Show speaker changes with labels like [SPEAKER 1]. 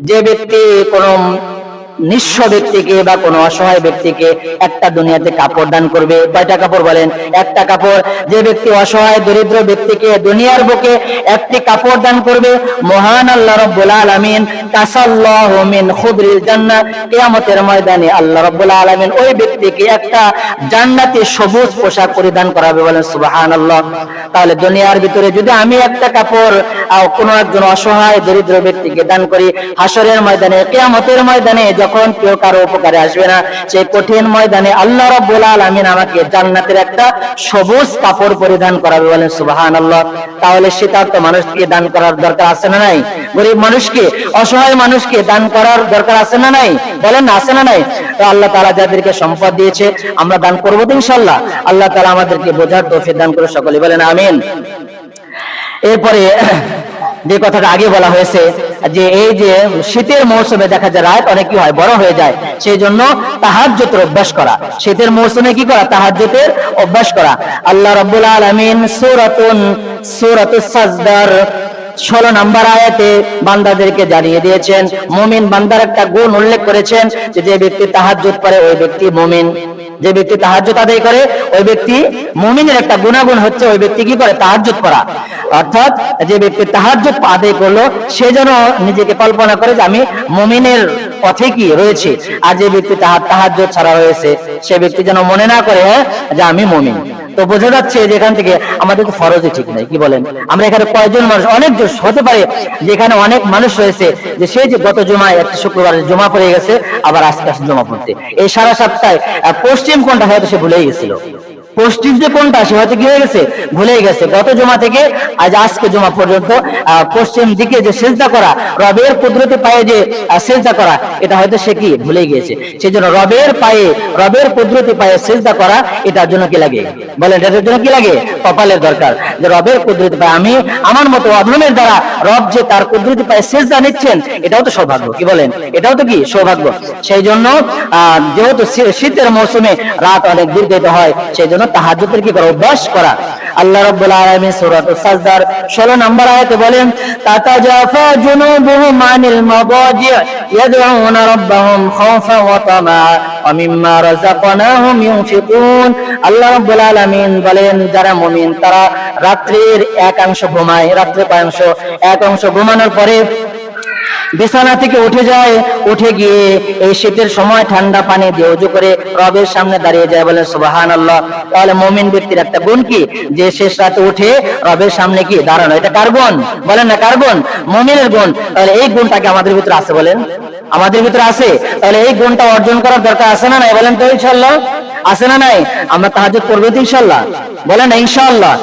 [SPEAKER 1] যে ব্যক্তি কোন নিঃস্ব ব্যক্তিকে বা কোনো অসহায় ব্যক্তিকে একটা দুনিয়াতে কাপড় দান করবে। কয়টা কাপড় বলেন? একটা কাপড়। যে ব্যক্তি অসহায়, দরিদ্র ব্যক্তিকে দুনিয়ার বুকে একটি কাপড় দান করবে, মহান আল্লাহ রব্বুল আলামিন কাসাল্লাহু মিন খুদরিল জান্নাহ কিয়ামতের ময়দানে আল্লাহ রব্বুল আলামিন ওই ব্যক্তিকে একটা জান্নাতি সবুজ পোশাক পরিধান করাবে বলেন, সুবহানাল্লাহ। তাহলে দুনিয়ার ভিতরে যদি আমি একটা কাপড় কোনো একজন অসহায়, দরিদ্র ব্যক্তিকে দান করি হাসরের ময়দানে, কিয়ামতের ময়দানে যখন কেউ কারও উপকারে আসবে না, সেই কঠিন ময়দানে আল্লাহ রাব্বুল আলামিন আমাকে জান্নাতের একটা সবুজ কাপড় পরিধান করাবে বলেন, সুবহানাল্লাহ। তাহলে শীতার্থ মানুষকে দান করার দরকার আছে না নাই? গরিব মানুষকে, অসহায় মানুষকে দান করার দরকার আছে না নাই? বলেন না আছে না নাই? তো আল্লাহ তাআলা যাদেরকে সম্পদ দিয়েছে, আমরা দান করব তো ইনশাআল্লাহ। আল্লাহ তাআলা আমাদেরকে বোঝার তৌফিক দান করে সকলে বলেন, আমিন। এরপরে, যে কথাটা আগে বলা হয়েছে যে এই যে শীতের মৌসুমে দেখা যায় রাত অনেক কি হয় বড় হয়ে যায়, সেই জন্য তাহাজ্জুতের অভ্যাস করা। শীতের মৌসুমে কি করা? তাহাজ্জুতের অভ্যাস করা। আল্লাহ রাব্বুল আলামিন সূরাতুন সাজদার ষোলো নাম্বার আয়াতে বান্দাদেরকে জানিয়ে দিয়েছেন, মুমিন বান্দার একটা গুণ উল্লেখ করেছেন যে যে ব্যক্তি তাহাজ্জুদ করে, ওই ব্যক্তি মুমিন। যে ব্যক্তি তাহাজ্জুদ আদায় করে, ওই ব্যক্তি মুমিনের একটা গুণাগুণ হচ্ছে, ওই ব্যক্তি কি করে? তাহাজ্জুদ করা। অর্থাৎ যে ব্যক্তি তাহার্য আদায় করল, সে যেন নিজেকে কল্পনা করে যে আমি মুমিনের পথে কি রয়েছে? আর যে ব্যক্তি তাহার তাহাজ্জুদ ছাড়া রয়েছে সে ব্যক্তি যেন মনে না করে হ্যাঁ, যে আমি মুমিন। তো বোঝা যাচ্ছে যে এখান থেকে আমাদের ফরজে ঠিক নাই কি বলেন? আমরা এখানে কয়েকজন মানুষ অনেক হতে পারে যেখানে অনেক মানুষ রয়েছে যে সেই যে গত জমায় একটা শুক্রবার জমা পড়ে গেছে আবার আস্তে আস্তে জমা পড়তে। এই সারা সপ্তাহে পশ্চিম কোনটা হয়তো সে ভুলেই গেছিল। পশ্চিম যে কোনটা, সে হয়তো কি হয়ে গেছে গেছে। গত জমা থেকে আজ আজকে জমা পর্যন্ত পশ্চিম দিকে যে করা, রবের কুদরতে পায়ে যে করা, এটা হয়তো সে কি গিয়েছে। সেই জন্য রবের পায়ে, রবের কুদরতে পায়ে করা, এটার জন্য কি লাগে? এটার জন্য কি লাগে? কপালের দরকার। যে রবের কুদরতি পায়ে, আমি আমার মতো অধমের দ্বারা রব যে তার কুদরতি পায়ে সেজদা নিচ্ছেন, এটাও তো সৌভাগ্য। কি বলেন? এটাও তো কি সৌভাগ্য? সেই জন্য যেহেতু শীতের মৌসুমে রাত অনেক দীর্ঘিত হয়, সেই জন্য তাহাজ্জুদের কি করা, অভ্যাস করা? আল্লাহ রাব্বুল আলামিন সূরাতুস সাজদার 16 নম্বর আয়াতে বলেন, তাতাজাফা জুনুবুহুম আনিল মাদাজি' ইয়াদউনা রাব্বাহুম খাওফান ওয়া তামা, ওয়া মিম্মা রাযাকনাহুম ইউনফিকুন আল্লাহ রাব্বুল আলামিন বলেন, যারা মুমিন তারা রাত্রির একাংশ ঘুমায়, রাত্রে কয়াংশ এক অংশ ঘুমানোর পরে বিছানা থেকে উঠে যায়, উঠে গিয়ে এই শীতের সময় ঠান্ডা পানি দিয়ে উজু করে রবের সামনে দাঁড়িয়ে যায়, বলে সুবাহান আল্লাহ তাহলে মমিন ব্যক্তির একটা গুণ কি? যে শেষ রাতে উঠে রবের সামনে কি দাঁড়ানো, এটা কার গুণ? বলেন না, কার গুণ? মমিনের গুণ। তাহলে এই গুণটাকে আমাদের ভিতরে আছে বলেন। আমাদের ভিতরে আছে? তাহলে এই গুণটা অর্জন করার দরকার আছে না নাই বলেন তো ইনশাল্লাহ আছে না নাই? আমরা তাহাজুদ করব তো ইনশাল্লাহ বলেন না ইনশাল্লাহ